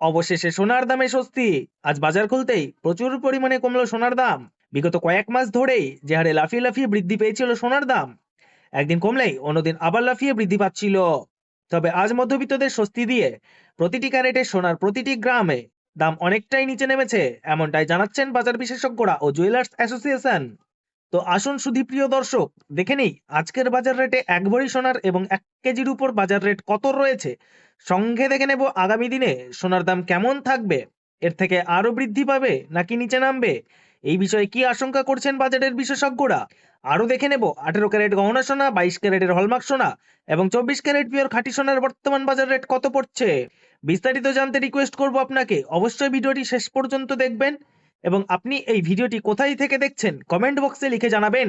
অবশেষে সোনার দামে স্বস্তি। আজ বাজার খুলতেই প্রচুর পরিমাণে কমলো সোনার দাম। বিগত কয়েক মাস ধরেই যে হারে লাফিয়ে লাফিয়ে বৃদ্ধি পেয়েছিল সোনার দাম, একদিন কমলেই অন্যদিন আবার লাফিয়ে বৃদ্ধি পাচ্ছিল। তবে আজ মধ্যবিত্তদের স্বস্তি দিয়ে প্রতিটি ক্যারেটে সোনার প্রতিটি গ্রামে দাম অনেকটাই নিচে নেমেছে, এমনটাই জানাচ্ছেন বাজার বিশেষজ্ঞরা ও জুয়েলার্স অ্যাসোসিয়েশন। তো আসুন সুধীপ্রিয় দর্শক, দেখে নেই আজকের বাজার রেটে এক ভরি সোনার এবং এক কেজির উপর বাজার রেট কত রয়েছে? সঙ্গে দেখে নেব আগামী দিনে সোনার দাম কেমন থাকবে, এর থেকে আরও বৃদ্ধি পাবে নাকি নিচে নামবে? এই বিষয়ে কি আশঙ্কা করছেন বাজারের বিশেষজ্ঞরা? আরও দেখে নেব আঠেরো ক্যারেট গহনা সোনা, বাইশ ক্যারেটের হলমার্ক সোনা এবং চব্বিশ ক্যারেট পিওর খাঁটি সোনার বর্তমান বাজার রেট কত পড়ছে? বিস্তারিত জানতে রিকোয়েস্ট করব আপনাকে, অবশ্যই ভিডিওটি শেষ পর্যন্ত দেখবেন। এবং আপনি এই ভিডিওটি কোথায় থেকে দেখছেন কমেন্ট বক্সে লিখে জানাবেন।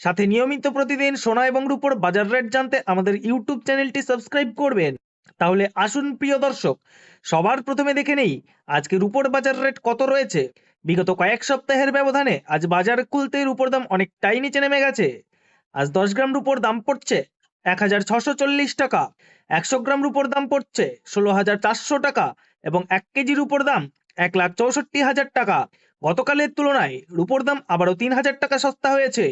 সাথে নিয়মিত প্রতিদিন সোনা এবং রূপোর বাজার রেট জানতে আমাদের ইউটিউব চ্যানেলটি সাবস্ক্রাইব করবেন। তাহলে আসুন প্রিয় দর্শক, সবার প্রথমে দেখে নেই, আজকে রূপোর বাজার রেট কত রয়েছে? বিগত কয়েক সপ্তাহের ব্যবধানে আজ বাজার খুলতে রূপোর দাম অনেকটাই নিচে নেমে গেছে। আজ দশ গ্রাম রূপোর দাম পড়ছে এক হাজার ছশো চল্লিশ টাকা, একশো গ্রাম রূপোর দাম পড়ছে ষোলো হাজার চারশো টাকা এবং এক কেজির উপর দাম এক লাখ চৌষট্টি হাজার টাকা। গতকালের তুলনায় রুপোর দাম আবারও তিন হাজার টাকা সস্তা হয়েছে।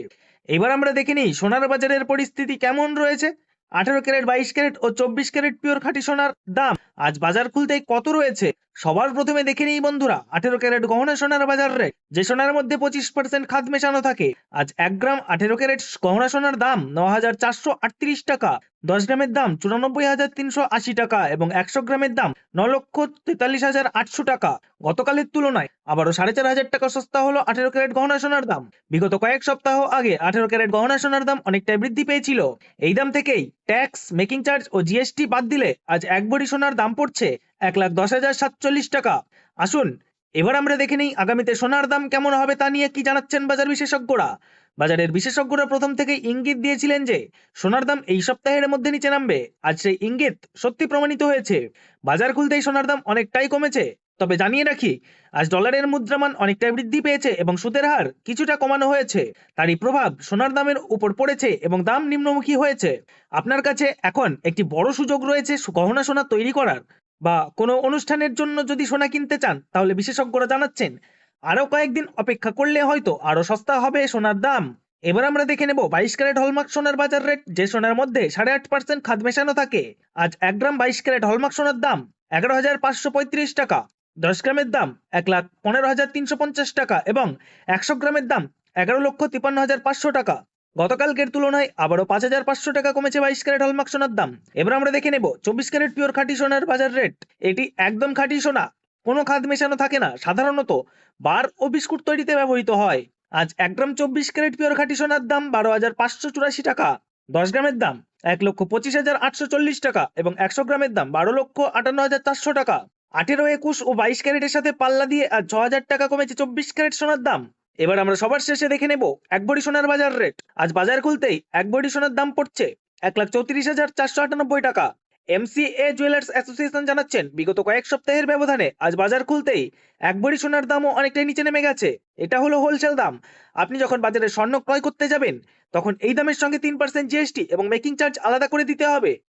এবার আমরা দেখে নিই সোনার বাজারের পরিস্থিতি কেমন রয়েছে। আঠেরো ক্যারেট, বাইশ ক্যারেট ও চব্বিশ ক্যারেট পিওর খাঁটি সোনার দাম আজ বাজার খুলতেই কত রয়েছে। সবার প্রথমে দেখে নিই বন্ধুরা, আঠেরো ক্যারেট গহনা সোনার বাজার রেট যে সোনার মধ্যে পঁচিশ পার্সেন্ট খাদ মেশানো থাকে। আজ এক গ্রাম আঠেরো ক্যারেট গহনা সোনার দাম ন হাজার চারশো আটত্রিশ টাকা, দশ গ্রামের দাম চুরানব্বই হাজার তিনশো আশি টাকা এবং একশো গ্রামের দাম ন লক্ষ তেতাল্লিশ হাজার আটশো টাকা। গতকালের তুলনায় আবারও সাড়ে চার হাজার টাকা সস্তা হলো আঠেরো ক্যারেট গহনা সোনার দাম। বিগত কয়েক সপ্তাহ আগে আঠেরো ক্যারেট গহনা সোনার দাম অনেকটাই বৃদ্ধি পেয়েছিল। এই দাম থেকেই ট্যাক্স, মেকিং চার্জ ও জিএসটি বাদ দিলে আজ এক ভরি সোনার দাম পড়ছে এক লাখ দশ হাজার সাতচল্লিশ টাকা। আসুন, এবার আমরা দেখে নিই আগামীতে সোনার দাম কেমন হবে তা নিয়ে কি জানাচ্ছেন বাজার বিশেষজ্ঞরা। বাজারের বিশেষজ্ঞরা প্রথম থেকে ইঙ্গিত দিয়েছিলেন যে, সোনার দাম এই সপ্তাহের মধ্যে নিচে নামবে, আজ সেই ইঙ্গিত সত্যি প্রমাণিত হয়েছে। বাজার খুলতেই সোনার দাম অনেকটাই কমেছে। তবে জানিয়ে রাখি, আজ ডলারের মুদ্রামান অনেকটাই বৃদ্ধি পেয়েছে এবং সুদের হার কিছুটা কমানো হয়েছে। তারই প্রভাব সোনার দামের উপর পড়েছে এবং দাম নিম্নমুখী হয়েছে। আপনার কাছে এখন একটি বড় সুযোগ রয়েছে গহনা সোনা তৈরি করার। বা কোনো অনুষ্ঠানের জন্য যদি সোনা কিনতে চান, তাহলে বিশেষজ্ঞরা জানাচ্ছেন, আরও কয়েকদিন অপেক্ষা করলে হয়তো আরও সস্তা হবে সোনার দাম। এবার আমরা দেখে নেব বাইশ ক্যারেট হলমার্ক সোনার বাজার রেট, যে সোনার মধ্যে সাড়ে আট পার্সেন্ট খাদ মেশানো থাকে। আজ এক গ্রাম বাইশ ক্যারেট হলমার্ক সোনার দাম এগারো হাজার পাঁচশো পঁয়ত্রিশ টাকা, দশ গ্রামের দাম এক লাখ পনেরো হাজার তিনশো পঞ্চাশ টাকা এবং একশো গ্রামের দাম এগারো লক্ষ তিপান্ন হাজার পাঁচশো টাকা। গতকালকের তুলনায় আবারও পাঁচ হাজার পাঁচশো টাকা কমেছে বাইশ ক্যারেট হলমার্ক সোনার দাম। এবার আমরা দেখে নেব চব্বিশ ক্যারেট পিওর খাঁটি সোনার বাজার রেট। এটি একদম খাঁটি সোনা। কোনো খাদ মেশানো থাকে না। সাধারণত বার ও বিস্কুট তৈরিতে ব্যবহৃত হয়। আজ এক গ্রাম চব্বিশ ক্যারেট পিওর খাঁটি সোনার দাম বারো হাজার পাঁচশো চুরাশি টাকা। দশ গ্রামের দাম এক লক্ষ পঁচিশ হাজার আটশো চল্লিশ টাকা এবং একশো গ্রামের দাম বারো লক্ষ আটান্ন হাজার চারশো টাকা। আঠেরো, একুশ ও বাইশ ক্যারেটের সাথে পাল্লা দিয়ে আজ ছ হাজার টাকা কমেছে চব্বিশ ক্যারেট সোনার দাম। এবার আমরা সবার শেষে দেখে নেব এক বড়ি সোনার বাজার রেট আজ বাজার খুলতেই এক ভরি সোনার দাম পড়ছে এক লাখ চৌত্রিশ হাজার চারশো আটানব্বই টাকা। এমসিএ জুয়েলার্স অ্যাসোসিয়েশন জানাচ্ছেন, বিগত কয়েক সপ্তাহের ব্যবধানে আজ বাজার খুলতেই এক ভরি সোনার দামও অনেকটাই নিচে নেমে গেছে। এটা হলো হোলসেল দাম। আপনি যখন বাজারে স্বর্ণ ক্রয় করতে যাবেন, তখন এই দামের সঙ্গে তিন পার্সেন্ট জিএসটি এবং মেকিং চার্জ আলাদা করে দিতে হবে।